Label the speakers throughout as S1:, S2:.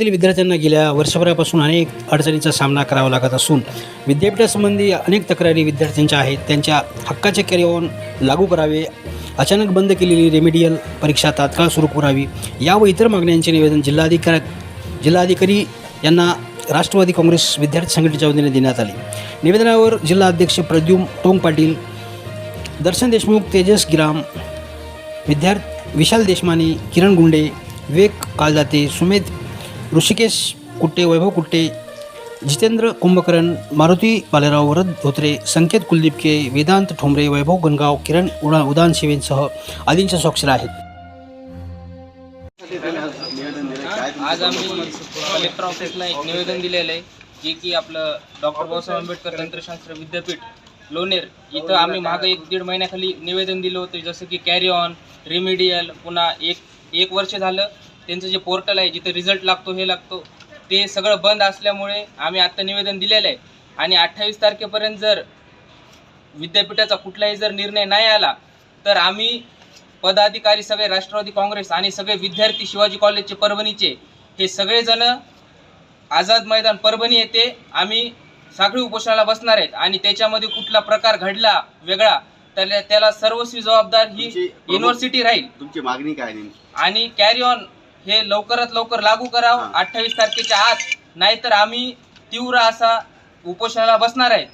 S1: जिल्ह्यातील विद्यार्थ्यांना गेल्या वर्षभरापासून अनेक अडचणीचा सामना करावा लागत असून विद्यापीठासंबंधी अनेक तक्रारी विद्यार्थ्यांच्या आहेत. त्यांच्या हक्काचे कॅरिओन लागू करावे अचानक बंद केलेली रेमेडियल परीक्षा तात्काळ सुरू करावी या व इतर मागण्यांचे निवेदन जिल्हाधिकारी जिल्हाधिकारी यांना राष्ट्रवादी काँग्रेस विद्यार्थी संघटनेच्या वतीने देण्यात आले. निवेदनावर जिल्हा अध्यक्ष प्रद्युम टोंग पाटील दर्शन देशमुख तेजस गिराम विद्यार्थ विशाल देशमाने किरण गुंडे विवेक काळजाते सुमेध ऋषिकेश कुट्टे वैभव कुट्टे जितेंद्र कुंभकरण मारुती बालेराव वरद धोत्रे संकेत कुलदीप के वेदांत ठोंबरे वैभव गणगाव किरण उडा उदान शिवेंसह आदींच्या स्वाक्षर आहेत.
S2: आज आम्ही कलेक्टर ऑफिसला एक निवेदन दिलेलं आहे जे की आपलं डॉक्टर बाबासाहेब आंबेडकर तंत्रशास्त्र विद्यापीठ लोणेर इथं आम्ही मागं एक दीड महिन्याखाली निवेदन दिलं होतं जसं की कॅरी ऑन रिमिडियल पुन्हा एक एक वर्ष झालं त्यांचं जे पोर्टल आहे जिथं रिझल्ट लागतो हे लागतो ते सगळं बंद असल्यामुळे आम्ही आत्ता निवेदन दिलेलं आहे. आणि अठ्ठावीस तारखेपर्यंत जर विद्यापीठाचा कुठलाही जर निर्णय नाही आला तर आम्ही पदाधिकारी सगळे राष्ट्रवादी काँग्रेस आणि सगळे विद्यार्थी शिवाजी कॉलेजचे परभणीचे हे सगळेजण आझाद मैदान परभणी येथे आम्ही साखळी उपोषणाला बसणार आहेत. आणि त्याच्यामध्ये कुठला प्रकार घडला वेगळा तर त्याला सर्वस्वी जबाबदार ही युनिव्हर्सिटी राहील.
S3: तुमची मागणी काय
S2: आणि कॅरी ऑन हे लवकरात लवकर लागू करावं.
S3: हा.
S2: अठ्ठावीस तारखेच्या आत नाहीतर आम्ही तीव्र असा उपोषणाला बसणार आहे.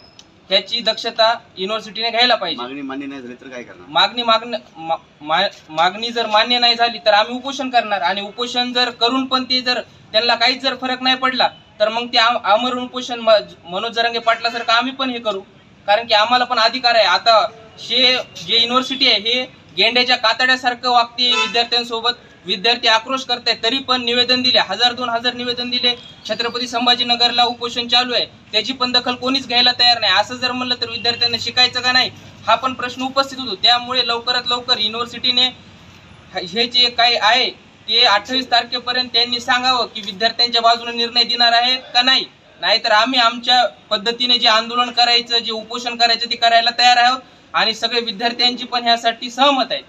S2: ह्याची दक्षता युनिव्हर्सिटीने घ्यायला पाहिजे.
S3: मागणी मान्य नाही झाली तर काय करणार?
S2: मागणी मागणी मा- मा- मागणी जर मान्य नाही झाली तर आम्ही उपोषण करणार. आणि उपोषण जर करून पण ते जर त्यांना काहीच जर फरक नाही पडला तर मग ते आम- आमरण उपोषण म- मनोज जरंगे पाटलासारखं आम्ही पण हे करू. कारण की आम्हाला पण अधिकार आहे. आता शे जे युनिव्हर्सिटी आहे हे गेंड्याच्या कातड्यासारखं वागते विद्यार्थ्यांसोबत. विद्यार्थी आक्रोश करतायत तरी पण निवेदन दिले. हजार दोन हजार निवेदन दिले. छत्रपती संभाजीनगरला उपोषण चालू आहे. त्याची पण दखल कोणीच घ्यायला तयार नाही. असं जर म्हणलं तर विद्यार्थ्यांना शिकायचं का नाही? हा पण प्रश्न उपस्थित होतो. त्यामुळे लवकरात लवकर युनिव्हर्सिटीने हे जे काही आहे ते अठ्ठावीस तारखेपर्यंत त्यांनी सांगावं की विद्यार्थ्यांच्या बाजूने निर्णय देणार आहेत का नाही? नाहीतर आम्ही आमच्या पद्धतीने जे आंदोलन करायचं जे उपोषण करायचं ते करायला तयार आहोत. आणि सगळे विद्यार्थ्यांची पण ह्यासाठी सहमत आहेत.